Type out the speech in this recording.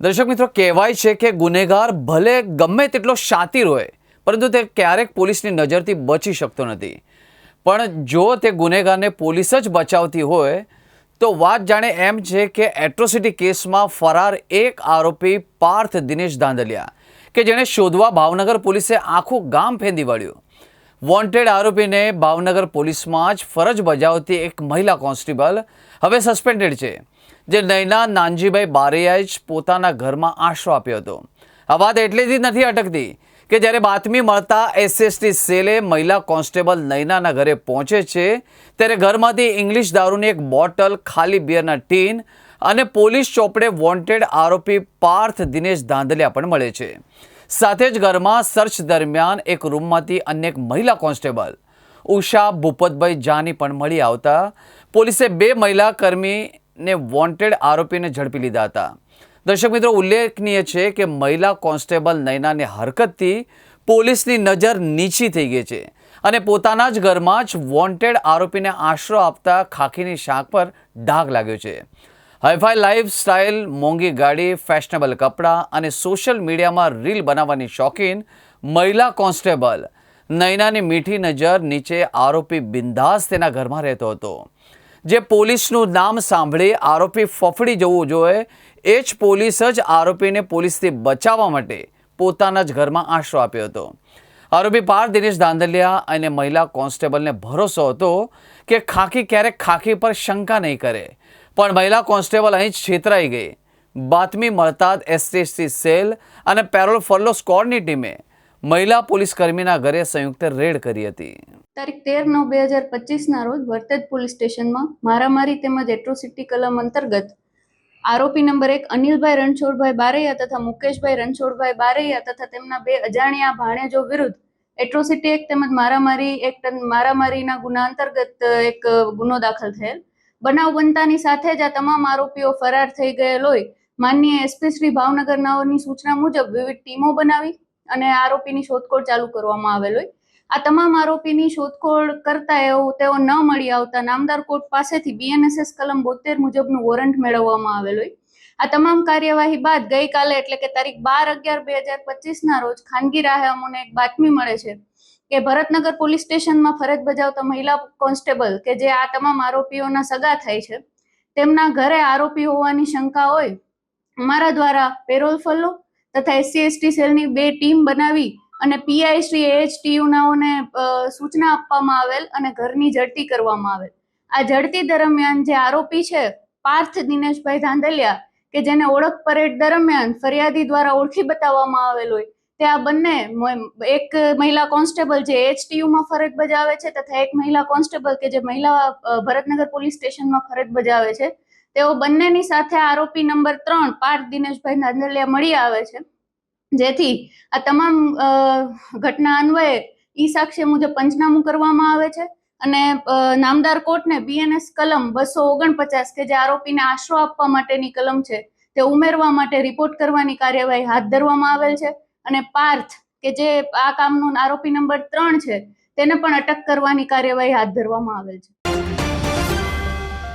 દર્શક મિત્રો, કહેવાય છે કે ગુનેગાર ભલે ગમે તેટલો શાતિર હોય, પરંતુ તે ક્યારેક પોલીસની નજરથી બચી શકતો નથી. પણ જો તે ગુનેગારને પોલીસ જ બચાવતી હોય, તો વાત જાણે એમ છે કે એટ્રોસિટી કેસમાં ફરાર એક આરોપી પાર્થ દિનેશ દાંદલિયા કે જેણે શોધવા ભાવનગર પોલીસે આખું ગામ ફેંદી વળ્યું. વોન્ટેડ આરોપીને ભાવનગર પોલીસમાં જ ફરજ બજાવતી એક મહિલા કોન્સ્ટેબલ હવે સસ્પેન્ડેડ છે, જે નૈના નાનજીભાઈ બારૈયાએ જ પોતાના ઘરમાં આશરો આપ્યો હતો. આ વાત એટલેથી નથી અટકતી કે જ્યારે બાતમી મળતા એસએસટી સેલે મહિલા કોન્સ્ટેબલ નૈનાના ઘરે પહોંચે છે, ત્યારે ઘરમાંથી ઇંગ્લિશ દારૂની એક બોટલ, ખાલી બિયરના ટીન અને પોલીસ ચોપડે વોન્ટેડ આરોપી પાર્થ દિનેશ ધાંધલિયા પણ મળે છે. સાથે જ ઘરમાં સર્ચ દરમિયાન એક રૂમમાંથી અન્ય એક મહિલા કોન્સ્ટેબલ, ઉષા ભૂપતભાઈ જાની પણ મળી આવતા. પોલીસે બે મહિલા કર્મીને વોન્ટેડ આરોપીને ઝડપી લીધા હતા. દર્શક મિત્રો, ઉલ્લેખનીય છે કે મહિલા કોન્સ્ટેબલ નૈનાની હરકતથી પોલીસની નજર નીચી થઈ ગઈ છે અને પોતાના જ ઘરમાં જ વોન્ટેડ આરોપીને આશરો આપતા ખાખીની શાક પર ડાઘ લાગ્યો છે. હાઈફાઈ લાઇફસ્ટાઇલ મોંઘી ગાડી ફેશનેબલ કપડાં અને સોશિયલ મીડિયામાં રીલ બનાવવાની શોખીન મહિલા કોન્સ્ટેબલ. નૈનાની મીઠી નજર નીચે આરોપી બિંદાસ તેના ઘરમાં રહેતો હતો. જે પોલીસનું નામ સાંભળી આરોપી ફફડી જવું જોઈએ, એ જ પોલીસ જ આરોપીને પોલીસથી બચાવવા માટે પોતાના જ ઘરમાં આશરો આપ્યો હતો. આરોપી પાર દિનેશ દાંદલિયા અને મહિલા કોન્સ્ટેબલને ભરોસો હતો કે ખાખી ક્યારેક ખાખી પર શંકા નહીં કરે. પણ મહિલા કોન્સ્ટેબલ અહીં છેતરાઈ ગઈ. બાતમી મળતા જ એસટીએસટી સેલ અને પેરોલ ફોલો સ્કોડની ટીમે મહિલા પોલીસ કર્મીના ઘરે સંયુક્ત રેડ કરી હતી. તારીખ તેર નવ બે હજાર પચીસના રોજ વર્તેજ પોલીસ સ્ટેશનમાં મારામારી તેમજ એટ્રોસિટી કલમ અંતર્ગત આરોપી નંબર એક અનિલભાઈ રણછોડભાઈ બારૈયા તથા મુકેશભાઈ રણછોડભાઈ બારૈયા તથા તેમના બે અજાણ્યા ભાણેજો વિરુદ્ધ એટ્રોસિટી એક તેમજ મારામારી એક મારામારીના ગુના અંતર્ગત એક ગુનો દાખલ થયેલ. બનાવ બનતાની સાથે જ આ તમામ આરોપીઓ ફરાર થઈ ગયેલ હોય. માનનીય એસપી શ્રી ભાવનગરનાઓની સૂચના મુજબ વિવિધ ટીમો બનાવી અને આરોપીની શોધખોળ ચાલુ કરવામાં આવેલ હોય. આ તમામ આરોપીની શોધખોળ કરતા એવું તેઓ ન મળી આવતા નામદાર કોર્ટ પાસેથી બીએનએસએસ કલમ બોતેર મુજબનું વોરંટ મેળવવામાં આવેલ હોય. આ તમામ કાર્યવાહી બાદ ગઈકાલે એટલે કે તારીખ બાર અગિયાર બે હજાર પચીસના રોજ ખાનગી રાહે અમને એક બાતમી મળે છે. કે ભરતનગર પોલીસ સ્ટેશનમાં ફરજ બજાવતા મહિલા કોન્સ્ટેબલ કે જે આ તમામ આરોપીઓના સગા થાય છે, તેમના ઘરે આરોપી હોવાની શંકા હોય, અમારા દ્વારા પેરોલ ફલો તથા એસસી, એસટી સેલની બે ટીમ બનાવી અને પીઆઈ શ્રી એચટીયુ નાઓને સૂચના આપવામાં આવેલ અને ઘરની ઝડતી કરવામાં આવેલ. આ ઝડતી દરમિયાન જે આરોપી છે, પાર્થ દિનેશભાઈ ધાંધલિયા, કે જેને ઓળખ પરેડ દરમિયાન ફરિયાદી દ્વારા ઓળખી બતાવવામાં આવેલ હોય તે આ બંને એક મહિલા કોન્સ્ટેબલ જે એચટીયુમાં ફરજ બજાવે છે તથા એક મહિલા કોન્સ્ટેબલ કે જે મહિલા ભરતનગર પોલીસ સ્ટેશનમાં ફરજ બજાવે છે. તેઓ બંનેની સાથે આરોપી નંબર ત્રણ પાર્થ દિનેશભાઈ નાંદલિયા મળી આવે છે. જેથી આ તમામ ઘટના અન્વયે ઈ સાક્ષ્ય મુજબ પંચનામું કરવામાં આવે છે અને નામદાર કોર્ટને બીએનએસ કલમ બસો ઓગણપચાસ કે જે આરોપીને આશરો આપવા માટેની કલમ છે તે ઉમેરવા માટે રિપોર્ટ કરવાની કાર્યવાહી હાથ ધરવામાં આવેલ છે. અને પાર્થ, કે જે આ કામનો આરોપી નંબર ત્રણ છે, તેને પણ અટક કરવાની કાર્યવાહી હાથ ધરવામાં આવેલ છે.